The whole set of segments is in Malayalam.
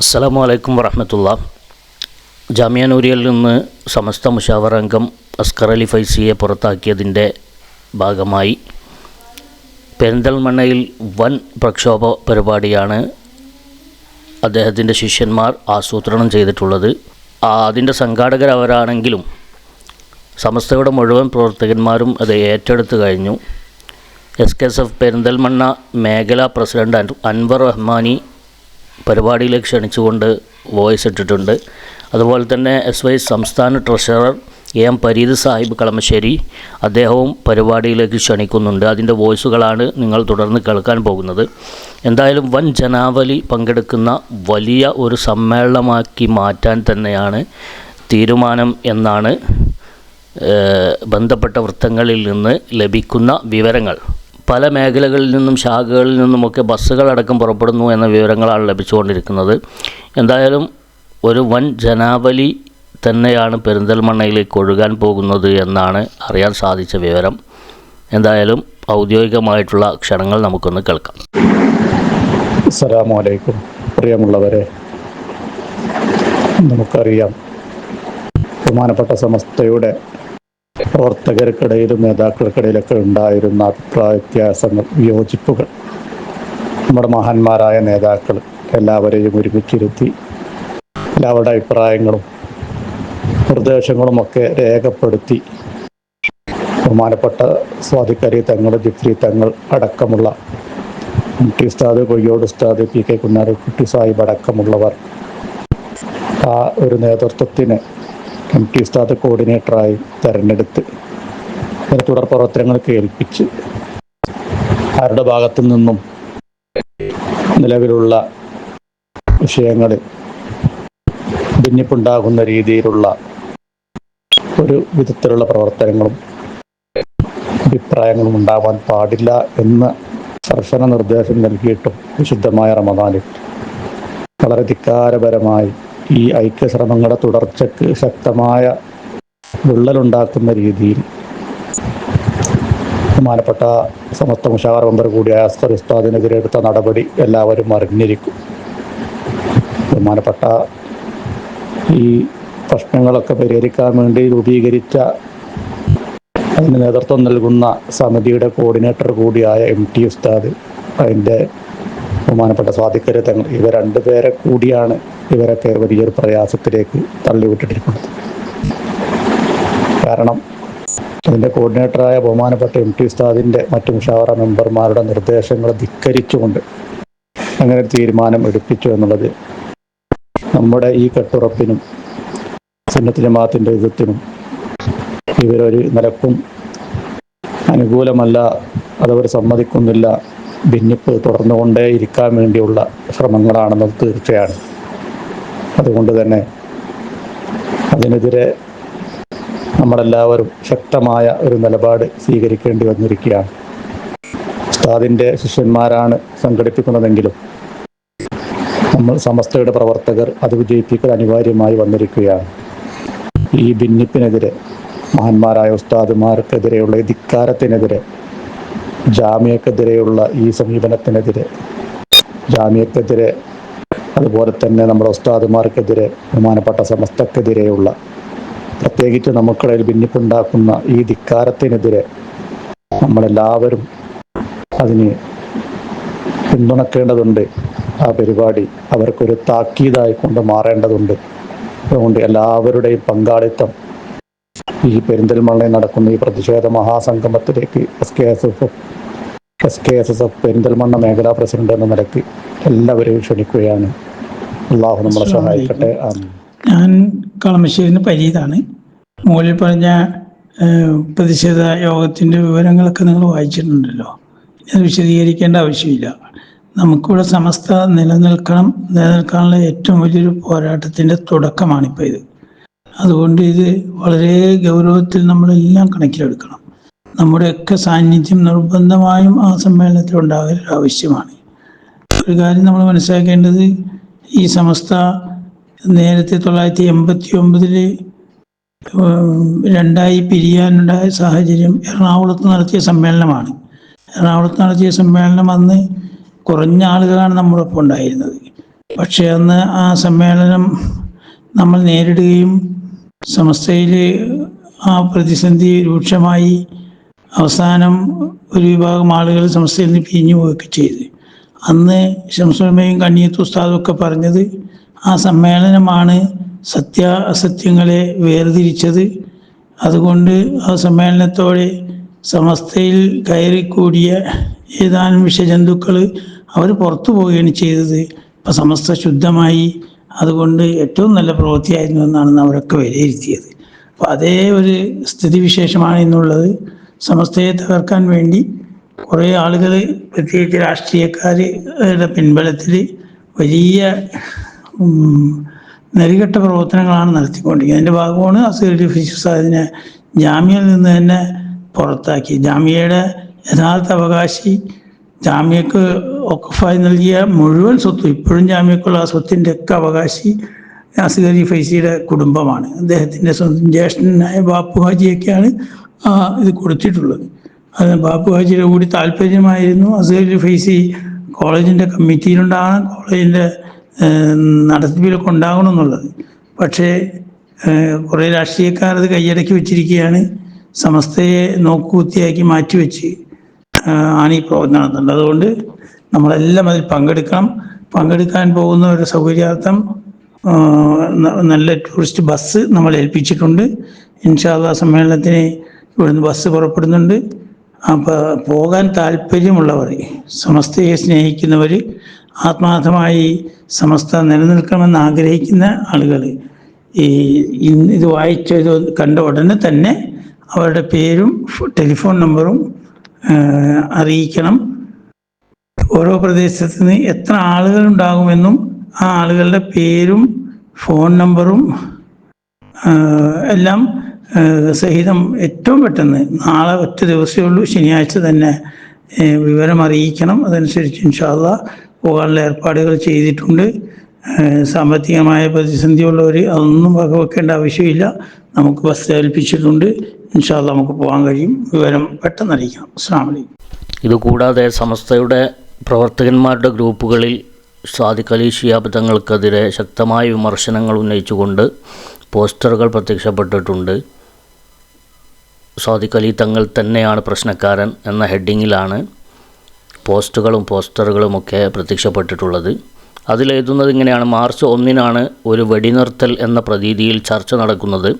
അസ്സലാമു അലൈക്കും വറഹമത്തുള്ള. ജാമ്യ നിന്ന് സമസ്ത മുഷാവർ അംഗം അസ്കർ അലി ഫൈസിയെ പുറത്താക്കിയതിന്റെ ഭാഗമായി പെരിന്തൽമണ്ണയിൽ വൻ പ്രക്ഷോഭ പരിപാടിയാണ് അദ്ദേഹത്തിന്റെ ശിഷ്യന്മാർ ആസൂത്രണം ചെയ്തിട്ടുള്ളത്. അതിന്റെ സംഘാടകർ അവരാണെങ്കിലും സമസ്തയുടെ മുഴുവൻ പ്രവർത്തകന്മാരും അത് ഏറ്റെടുത്തു കഴിഞ്ഞു. S K S F Perinthalmanna മേഖലാ പ്രസിഡന്റ് അൻവർ റഹ്മാനി പരിപാടിയിലേക്ക് ക്ഷണിച്ചുകൊണ്ട് വോയിസ് ഇട്ടിട്ടുണ്ട്. അതുപോലെ തന്നെ എസ് വൈ സംസ്ഥാന treasurer A M Pareed Sahib Kalamassery അദ്ദേഹവും പരിപാടിയിലേക്ക് ക്ഷണിക്കുന്നുണ്ട്. അതിന്റെ വോയിസുകളാണ് നിങ്ങൾ തുടർന്ന് കേൾക്കാൻ പോകുന്നത്. എന്തായാലും വൻ ജനാവലി പങ്കെടുക്കുന്ന വലിയ ഒരു സമ്മേളനമാക്കി മാറ്റാൻ തന്നെയാണ് തീരുമാനം എന്നാണ് ബന്ധപ്പെട്ട വൃത്തങ്ങളിൽ നിന്ന് ലഭിക്കുന്ന വിവരങ്ങൾ. പല മേഖലകളിൽ നിന്നും ശാഖകളിൽ നിന്നുമൊക്കെ ബസ്സുകളടക്കം പുറപ്പെടുന്നു എന്ന വിവരങ്ങളാണ് ലഭിച്ചുകൊണ്ടിരിക്കുന്നത്. എന്തായാലും ഒരു വൻ ജനാവലി തന്നെയാണ് പെരിന്തൽമണ്ണയിലേക്ക് ഒഴുകാൻ പോകുന്നത് എന്നാണ് അറിയാൻ സാധിച്ച വിവരം. എന്തായാലും ഔദ്യോഗികമായിട്ടുള്ള ക്ഷണങ്ങൾ നമുക്കൊന്ന് കേൾക്കാം. അസ്സലാമലൈക്കും പ്രിയമുള്ളവരെ നമുക്കറിയാം. ബഹുമാനപ്പെട്ട സമസ്തയുടെ പ്രവർത്തകർക്കിടയിലും നേതാക്കൾക്കിടയിലൊക്കെ ഉണ്ടായിരുന്ന അഭിപ്രായ വ്യത്യാസങ്ങൾ വിയോജിപ്പുകൾ. നമ്മുടെ മഹാന്മാരായ നേതാക്കൾ എല്ലാവരെയും ഒരുമിച്ചിരുത്തി എല്ലാവരുടെ അഭിപ്രായങ്ങളും നിർദ്ദേശങ്ങളും ഒക്കെ രേഖപ്പെടുത്തി ബഹുമാനപ്പെട്ട സ്വാധികാരി തങ്ങൾ ജിഫ്രി തങ്ങൾ അടക്കമുള്ള ടി ഉസ്താദ് കൊയ്യോട് ഉസ്താദ് പി കെ കുഞ്ഞാലിക്കുട്ടി സാഹിബ് അടക്കമുള്ളവർ ആ ഒരു നേതൃത്വത്തിന് എം ടി ഉസ്താദ് കോർഡിനേറ്ററായി തെരഞ്ഞെടുത്ത് അതിന് തുടർ പ്രവർത്തനങ്ങൾ ഏൽപ്പിച്ച് ആരുടെ ഭാഗത്തു നിന്നും നിലവിലുള്ള വിഷയങ്ങളിൽ ഭിന്നിപ്പുണ്ടാകുന്ന രീതിയിലുള്ള ഒരു വിധത്തിലുള്ള പ്രവർത്തനങ്ങളും അഭിപ്രായങ്ങളും ഉണ്ടാവാൻ പാടില്ല എന്ന് കർശന നിർദ്ദേശം നൽകിയിട്ടും വിശുദ്ധമായ റമദാനിൽ വളരെ ധിക്കാരപരമായി ഈ ഐക്യശ്രമങ്ങളുടെ തുടർച്ചയ്ക്ക് ശക്തമായ വിള്ളലുണ്ടാക്കുന്ന രീതിയിൽ ബഹുമാനപ്പെട്ട സമസ്ത മുഷാർ മെമ്പർ കൂടിയായ അസ്കർ ഉസ്താദിനെതിരെ എടുത്ത നടപടി എല്ലാവരും അറിഞ്ഞിരിക്കും. ബഹുമാനപ്പെട്ട ഈ പ്രശ്നങ്ങളൊക്കെ പരിഹരിക്കാൻ വേണ്ടി രൂപീകരിച്ച അതിന് നേതൃത്വം നൽകുന്ന സമിതിയുടെ കോർഡിനേറ്റർ കൂടിയായ എം ടി ഉസ്താദ് അതിന്റെ ബഹുമാനപ്പെട്ട സ്വാധിക്കരെ തങ്ങൾ ഇവ രണ്ടുപേരെ കൂടിയാണ് ഇവരൊക്കെ വലിയൊരു പ്രയാസത്തിലേക്ക് തള്ളിവിട്ടിട്ടിരിക്കുന്നത് കാരണം അതിന്റെ കോർഡിനേറ്ററായ ബഹുമാനപ്പെട്ട എം ടി ഉസ്താദിന്റെ മറ്റു മുഷാവറ മെമ്പർമാരുടെ നിർദ്ദേശങ്ങൾ ധിക്കരിച്ചുകൊണ്ട് അങ്ങനെ തീരുമാനം എടുപ്പിച്ചു എന്നുള്ളത് നമ്മുടെ ഈ കെട്ടുറപ്പിനും സുന്നത്ത് ജമാത്തിന്റെ യുദ്ധത്തിനും ഇവരൊരു നിലക്കും അനുകൂലമല്ല അതവർ സമ്മതിക്കുന്നില്ല ഭിന്നിപ്പ് തുടർന്നുകൊണ്ടേ ഇരിക്കാൻ വേണ്ടിയുള്ള ശ്രമങ്ങളാണെന്നത് തീർച്ചയാണ്. അതുകൊണ്ട് തന്നെ അതിനെതിരെ നമ്മളെല്ലാവരും ശക്തമായ ഒരു നിലപാട് സ്വീകരിക്കേണ്ടി വന്നിരിക്കുകയാണ്. ഉസ്താദിന്റെ ശിഷ്യന്മാരാണ് സംഘടിപ്പിക്കുന്നതെങ്കിലും നമ്മൾ സമസ്തയുടെ പ്രവർത്തകർ അത് വിജയിപ്പിക്കൽ അനിവാര്യമായി വന്നിരിക്കുകയാണ്. ഈ ഭിന്നിപ്പിനെതിരെ മഹാന്മാരായ ഉസ്താദുമാർക്കെതിരെയുള്ള ധിക്കാരത്തിനെതിരെ ജാമ്യക്കെതിരെയുള്ള ഈ സമീപനത്തിനെതിരെ. ജാമ്യക്കെതിരെ അതുപോലെ തന്നെ നമ്മുടെ ഉസ്താദുമാർക്കെതിരെ ബഹുമാനപ്പെട്ട സമസ്തക്കെതിരെയുള്ള പ്രത്യേകിച്ച് നമുക്കിടയിൽ ഭിന്നിപ്പുണ്ടാക്കുന്ന ഈ ധിക്കാരത്തിനെതിരെ നമ്മളെല്ലാവരും അതിന് പിന്തുണക്കേണ്ടതുണ്ട്. ആ പരിപാടി അവർക്കൊരു താക്കീതായി കൊണ്ട് മാറേണ്ടതുണ്ട്. അതുകൊണ്ട് എല്ലാവരുടെയും പങ്കാളിത്തം ഈ പെരിന്തൽമണ്ണയിൽ നടക്കുന്ന ഈ പ്രതിഷേധ മഹാസംഗമത്തിലേക്ക് S K S F S K S S F Perinthalmanna മേഖലാ പ്രസിഡന്റ് എന്ന നിലയ്ക്ക് എല്ലാവരെയും ക്ഷണിക്കുകയാണ്. അള്ളാഹു നമ്മളെ സഹായിക്കട്ടെ. ഞാൻ കളമശ്ശേരിന്ന് പരീതാണ് മുകളിൽ പറഞ്ഞ പ്രതിഷേധ യോഗത്തിന്റെ വിവരങ്ങളൊക്കെ നിങ്ങൾ വായിച്ചിട്ടുണ്ടല്ലോ. അത് വിശദീകരിക്കേണ്ട ആവശ്യമില്ല. നമുക്കിവിടെ സമസ്ത നിലനിൽക്കണം നിലനിൽക്കാനുള്ള ഏറ്റവും വലിയൊരു പോരാട്ടത്തിന്റെ തുടക്കമാണിപ്പോൾ ഇത്. അതുകൊണ്ട് ഇത് വളരെ ഗൗരവത്തിൽ നമ്മളെല്ലാം കണക്കിലെടുക്കണം. നമ്മുടെയൊക്കെ സാന്നിധ്യം നിർബന്ധമായും ആ സമ്മേളനത്തിൽ ഉണ്ടാകൽ ആവശ്യമാണ്. ഒരു കാര്യം നമ്മൾ മനസ്സിലാക്കേണ്ടത് ഈ സമസ്ത നേരത്തെ തൊള്ളായിരത്തി എൺപത്തി ഒമ്പതിൽ രണ്ടായി പിരിയാനുണ്ടായ സാഹചര്യം എറണാകുളത്ത് നടത്തിയ സമ്മേളനമാണ്. എറണാകുളത്ത് നടത്തിയ സമ്മേളനം അന്ന് കുറഞ്ഞ ആളുകളാണ് നമ്മളൊപ്പം ഉണ്ടായിരുന്നത്. പക്ഷേ അന്ന് ആ സമ്മേളനം നമ്മൾ നേരിടുകയും സമസ്തയിൽ ആ പ്രതിസന്ധി രൂക്ഷമായി അവസാനം ഒരു വിഭാഗം ആളുകൾ സംസ്ഥയിൽ നിന്ന് പിരിഞ്ഞു പോവുകയൊക്കെ ചെയ്ത്. അന്ന് ശംസുലമയും കണ്ണിയത്ത് ഉസ്താദും ഒക്കെ പറഞ്ഞത് ആ സമ്മേളനമാണ് സത്യ അസത്യങ്ങളെ വേർതിരിച്ചത്. അതുകൊണ്ട് ആ സമ്മേളനത്തോടെ സമസ്തയിൽ കയറിക്കൂടിയ ഏതാനും വിഷജന്തുക്കൾ അവർ പുറത്തു പോവുകയാണ് ചെയ്തത്. ഇപ്പം സമസ്ത ശുദ്ധമായി. അതുകൊണ്ട് ഏറ്റവും നല്ല പ്രവൃത്തിയായിരുന്നു എന്നാണ് അവരൊക്കെ വിലയിരുത്തിയത്. അപ്പോൾ അതേ ഒരു സ്ഥിതിവിശേഷമാണ് ഇന്നുള്ളത്. സമസ്തയെ തകർക്കാൻ വേണ്ടി കുറേ ആളുകൾ പ്രത്യേകിച്ച് രാഷ്ട്രീയക്കാരുടെ പിൻബലത്തിൽ വലിയ നെറികെട്ട പ്രവർത്തനങ്ങളാണ് നടത്തിക്കൊണ്ടിരിക്കുന്നത്. അതിന്റെ ഭാഗമാണ് അസീർ ഫിസിക്സ് അതിനെ ജാമ്യയിൽ നിന്ന് തന്നെ പുറത്താക്കി ജാമ്യയുടെ യഥാർത്ഥ അവകാശി ജാമ്യക്ക് ഒക്കഫായി നൽകിയ മുഴുവൻ സ്വത്തും ഇപ്പോഴും ജാമ്യക്കുള്ള ആ സ്വത്തിന്റെ ഒക്കെ അവകാശി അസുഖരി ഫൈസിയുടെ കുടുംബമാണ്. അദ്ദേഹത്തിന്റെ സ്വന്തം ജ്യേഷ്ഠനായ ബാപ്പു ഹാജിയൊക്കെയാണ് ആ ഇത് കൊടുത്തിട്ടുള്ളത്. അത് ബാപ്പു ഹാജിയുടെ കൂടി താല്പര്യമായിരുന്നു. അസുഖരി ഫൈസി കോളേജിന്റെ കമ്മിറ്റിയിലുണ്ടാകണം കോളേജിന്റെ നടത്തിപ്പിലൊക്കെ ഉണ്ടാകണം എന്നുള്ളത്. പക്ഷേ കുറേ രാഷ്ട്രീയക്കാർ അത് കൈയടക്കി വെച്ചിരിക്കുകയാണ്. സമസ്തയെ നോക്കുകുത്തിയാക്കി മാറ്റിവെച്ച് ആണ് ഈ പ്രവർത്തനം നടത്തുന്നത്. അതുകൊണ്ട് നമ്മളെല്ലാം അതിൽ പങ്കെടുക്കണം. പങ്കെടുക്കാൻ പോകുന്നവരുടെ സൗകര്യാർത്ഥം ആഹ്, നല്ല ടൂറിസ്റ്റ് ബസ് നമ്മൾ ഏൽപ്പിച്ചിട്ടുണ്ട് ഇൻഷാല്ല സമ്മേളനത്തിന് ഇവിടുന്ന് ബസ് പുറപ്പെടുന്നുണ്ട്. അപ്പോൾ പോകാൻ താല്പര്യമുള്ളവർ സമസ്തയെ സ്നേഹിക്കുന്നവർ ആത്മാർത്ഥമായി സമസ്ത നിലനിൽക്കണമെന്ന് ആഗ്രഹിക്കുന്ന ആളുകൾ ഈ ഇന്ന് ഇത് വായിച്ചത് കണ്ട ഉടനെ തന്നെ അവരുടെ പേരും ടെലിഫോൺ നമ്പറും അറിയിക്കണം. ഓരോ പ്രദേശത്ത് നിന്ന് എത്ര ആളുകൾ ഉണ്ടാകുമെന്നും ആ ആളുകളുടെ പേരും ഫോൺ നമ്പറും എല്ലാം സഹിതം ഏറ്റവും പെട്ടെന്ന് നാളെ ഒറ്റ ദിവസമേ ഉള്ളൂ ശനിയാഴ്ച തന്നെ വിവരം അറിയിക്കണം. അതനുസരിച്ച് ഇൻഷാല്ല പോകാനുള്ള ഏർപ്പാടുകൾ ചെയ്തിട്ടുണ്ട്. സാമ്പത്തികമായ പ്രതിസന്ധിയുള്ളവർ അതൊന്നും വകവെക്കേണ്ട ആവശ്യമില്ല. നമുക്ക് ബസ് ഏൽപ്പിച്ചിട്ടുണ്ട്. ഇൻഷാല്ല നമുക്ക് പോകാൻ കഴിയും. വിവരം പെട്ടെന്ന് അറിയിക്കണം. അസ്സാം വലൈക്കും ഇതുകൂടാതെ സമസ്തയുടെ പ്രവർത്തകന്മാരുടെ ഗ്രൂപ്പുകളിൽ സാദിഖ് അലി ശക്തമായ വിമർശനങ്ങൾ ഉന്നയിച്ചുകൊണ്ട് പോസ്റ്ററുകൾ പ്രത്യക്ഷപ്പെട്ടിട്ടുണ്ട്. സാദിഖ് അലി തങ്ങൾ തന്നെയാണ് പ്രശ്നക്കാരൻ എന്ന ഹെഡിങ്ങിലാണ് പോസ്റ്റുകളും പോസ്റ്ററുകളുമൊക്കെ പ്രത്യക്ഷപ്പെട്ടിട്ടുള്ളത്. അതിലെഴുതുന്നത് ഇങ്ങനെയാണ്. മാർച്ച് ഒന്നിനാണ് ഒരു വെടിനിർത്തൽ എന്ന പ്രതീതിയിൽ ചർച്ച നടക്കുന്നത്.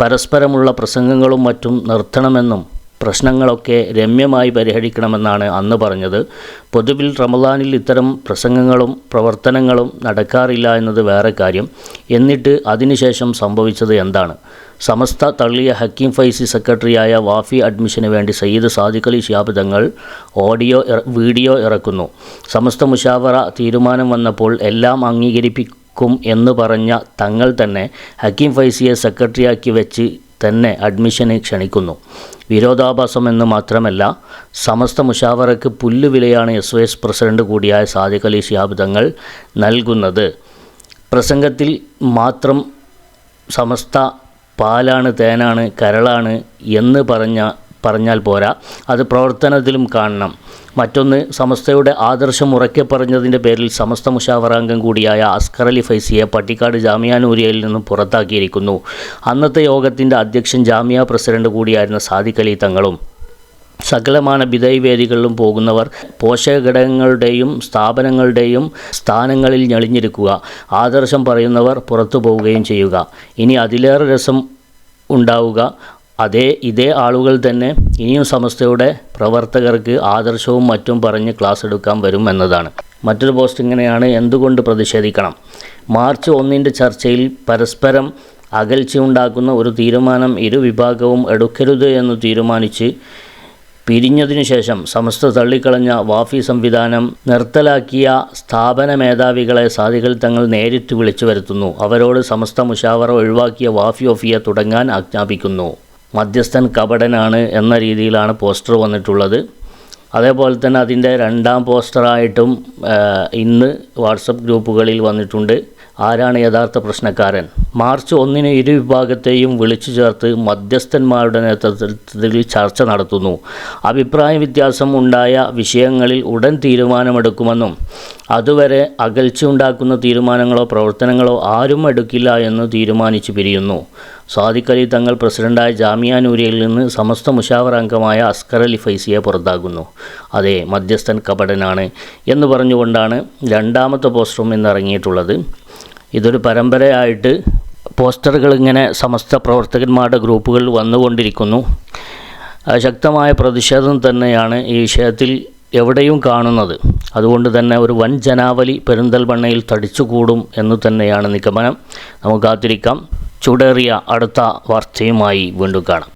പരസ്പരമുള്ള പ്രസംഗങ്ങളും മറ്റും നിർത്തണമെന്നും പ്രശ്നങ്ങളൊക്കെ രമ്യമായി പരിഹരിക്കണമെന്നാണ് അന്ന് പറഞ്ഞത്. പൊതുവിൽ റമദാനിൽ ഇത്തരം പ്രസംഗങ്ങളും പ്രവർത്തനങ്ങളും നടക്കാറില്ല എന്നത് വേറെ കാര്യം. എന്നിട്ട് അതിനുശേഷം സംഭവിച്ചത് എന്താണ്? സമസ്ത തള്ളിയ ഹക്കീം ഫൈസി സെക്രട്ടറിയായ വാഫി അഡ്മിഷന് വേണ്ടി സയ്യിദ് സാദിഖ് അലി ഷിയാബ് തങ്ങൾ ഓഡിയോ വീഡിയോ ഇറക്കുന്നു. സമസ്ത മുഷാവറ തീരുമാനം വന്നപ്പോൾ എല്ലാം അംഗീകരിപ്പിക്കും എന്ന് പറഞ്ഞ തങ്ങൾ തന്നെ ഹക്കീം ഫൈസിയെ സെക്രട്ടറിയാക്കി വെച്ച് തന്നെ അഡ്മിഷന് ക്ഷണിക്കുന്നു. വിരോധാഭാസം എന്ന് മാത്രമല്ല സമസ്ത മുഷാവറയ്ക്ക് പുല്ലുവിലയാണ് എസ് ഒ എസ് പ്രസിഡന്റ് കൂടിയായ സാദിഖ് അലി ശിഹാബ് തങ്ങൾ നൽകുന്നത്. പ്രസംഗത്തിൽ മാത്രം സമസ്ത പാലാണ് തേനാണ് കരളാണ് എന്ന് പറഞ്ഞ പറഞ്ഞാൽ പോരാ. അത് പ്രവർത്തനത്തിലും കാണണം. മറ്റൊന്ന് സമസ്തയുടെ ആദർശം ഉറക്കെ പറഞ്ഞതിന്റെ പേരിൽ സമസ്ത മുഷാവറാംഗം കൂടിയായ അസ്കർ അലി ഫൈസിയെ പട്ടിക്കാട് ജാമ്യാനൂരിയയിൽ നിന്നും പുറത്താക്കിയിരിക്കുന്നു. അന്നത്തെ യോഗത്തിന്റെ അധ്യക്ഷൻ ജാമ്യ പ്രസിഡന്റ് കൂടിയായിരുന്ന സാദിഖ് അലി തങ്ങളും സകലമാണ് വിധൈവേദികളിലും പോകുന്നവർ പോഷകഘടകങ്ങളുടെയും സ്ഥാപനങ്ങളുടെയും സ്ഥാനങ്ങളിൽ ഞെളിഞ്ഞിരിക്കുക. ആദർശം പറയുന്നവർ പുറത്തു പോവുകയും ചെയ്യുക. ഇനി അതിലേറെ രസം ഉണ്ടാവുക. അതേ ഇതേ ആളുകൾ തന്നെ ഇനിയും സമസ്തയുടെ പ്രവർത്തകർക്ക് ആദർശവും മറ്റും പറഞ്ഞ് ക്ലാസ് എടുക്കാൻ വരും എന്നതാണ്. മറ്റൊരു പോസ്റ്റ് ഇങ്ങനെയാണ് എന്തുകൊണ്ട് പ്രതിഷേധിക്കണം? മാർച്ച് ഒന്നിന്റെ ചർച്ചയിൽ പരസ്പരം അകൽച്ചയുണ്ടാക്കുന്ന ഒരു തീരുമാനം ഇരുവിഭാഗവും എടുക്കരുത് എന്ന് തീരുമാനിച്ച് പിരിഞ്ഞതിനു ശേഷം സമസ്ത തള്ളിക്കളഞ്ഞ വാഫി സംവിധാനം നിർത്തലാക്കിയ സ്ഥാപന മേധാവികളെ സാധികൾ തങ്ങൾ നേരിട്ട് വിളിച്ചു വരുത്തുന്നു. അവരോട് സമസ്ത മുഷാവറ ഒഴിവാക്കിയ വാഫി ഓഫിയ തുടങ്ങാൻ ആജ്ഞാപിക്കുന്നു. മധ്യസ്ഥൻ കപടനാണ് എന്ന രീതിയിലാണ് പോസ്റ്റർ വന്നിട്ടുള്ളത്. അതേപോലെ തന്നെ അതിന്റെ രണ്ടാം പോസ്റ്ററായിട്ടും ഇന്ന് വാട്സപ്പ് ഗ്രൂപ്പുകളിൽ വന്നിട്ടുണ്ട്. ആരാണ് യഥാർത്ഥ പ്രശ്നക്കാരൻ? മാർച്ച് ഒന്നിന് ഇരുവിഭാഗത്തെയും വിളിച്ചു ചേർത്ത് മധ്യസ്ഥന്മാരുടെ നേതൃത്വത്തിൽ ചർച്ച നടത്തുന്നു. അഭിപ്രായ വ്യത്യാസം ഉണ്ടായ വിഷയങ്ങളിൽ ഉടൻ തീരുമാനമെടുക്കുമെന്നും അതുവരെ അകൽച്ചയുണ്ടാക്കുന്ന തീരുമാനങ്ങളോ പ്രവർത്തനങ്ങളോ ആരും എടുക്കില്ല എന്ന് തീരുമാനിച്ചു പിരിയുന്നു. സാദിഖ് അലി തങ്ങൾ പ്രസിഡന്റായ ജാമിയ നൂരിയിൽ നിന്ന് സമസ്ത മുഷാവർ അംഗമായ അസ്കർ അലി ഫൈസിയെ പുറത്താക്കുന്നു. അതെ മധ്യസ്ഥൻ കപടനാണ് എന്ന് പറഞ്ഞുകൊണ്ടാണ് രണ്ടാമത്തെ പോസ്റ്ററും ഇന്ന് ഇറങ്ങിയിട്ടുള്ളത് ഇതൊരു പരമ്പരയായിട്ട് പോസ്റ്ററുകൾ ഇങ്ങനെ സമസ്ത പ്രവർത്തകന്മാരുടെ ഗ്രൂപ്പുകളിൽ വന്നുകൊണ്ടിരിക്കുന്നു. ശക്തമായ പ്രതിഷേധം തന്നെയാണ് ഈ വിഷയത്തിൽ എവിടെയും കാണുന്നത്. അതുകൊണ്ട് തന്നെ ഒരു വൻ ജനാവലി പെരിന്തൽമണ്ണയിൽ തടിച്ചുകൂടും എന്ന് തന്നെയാണ് നിഗമനം. നമുക്ക് കാത്തിരിക്കാം. ചുടേറിയ അടുത്ത വാർത്തയുമായി വീണ്ടും കാണാം.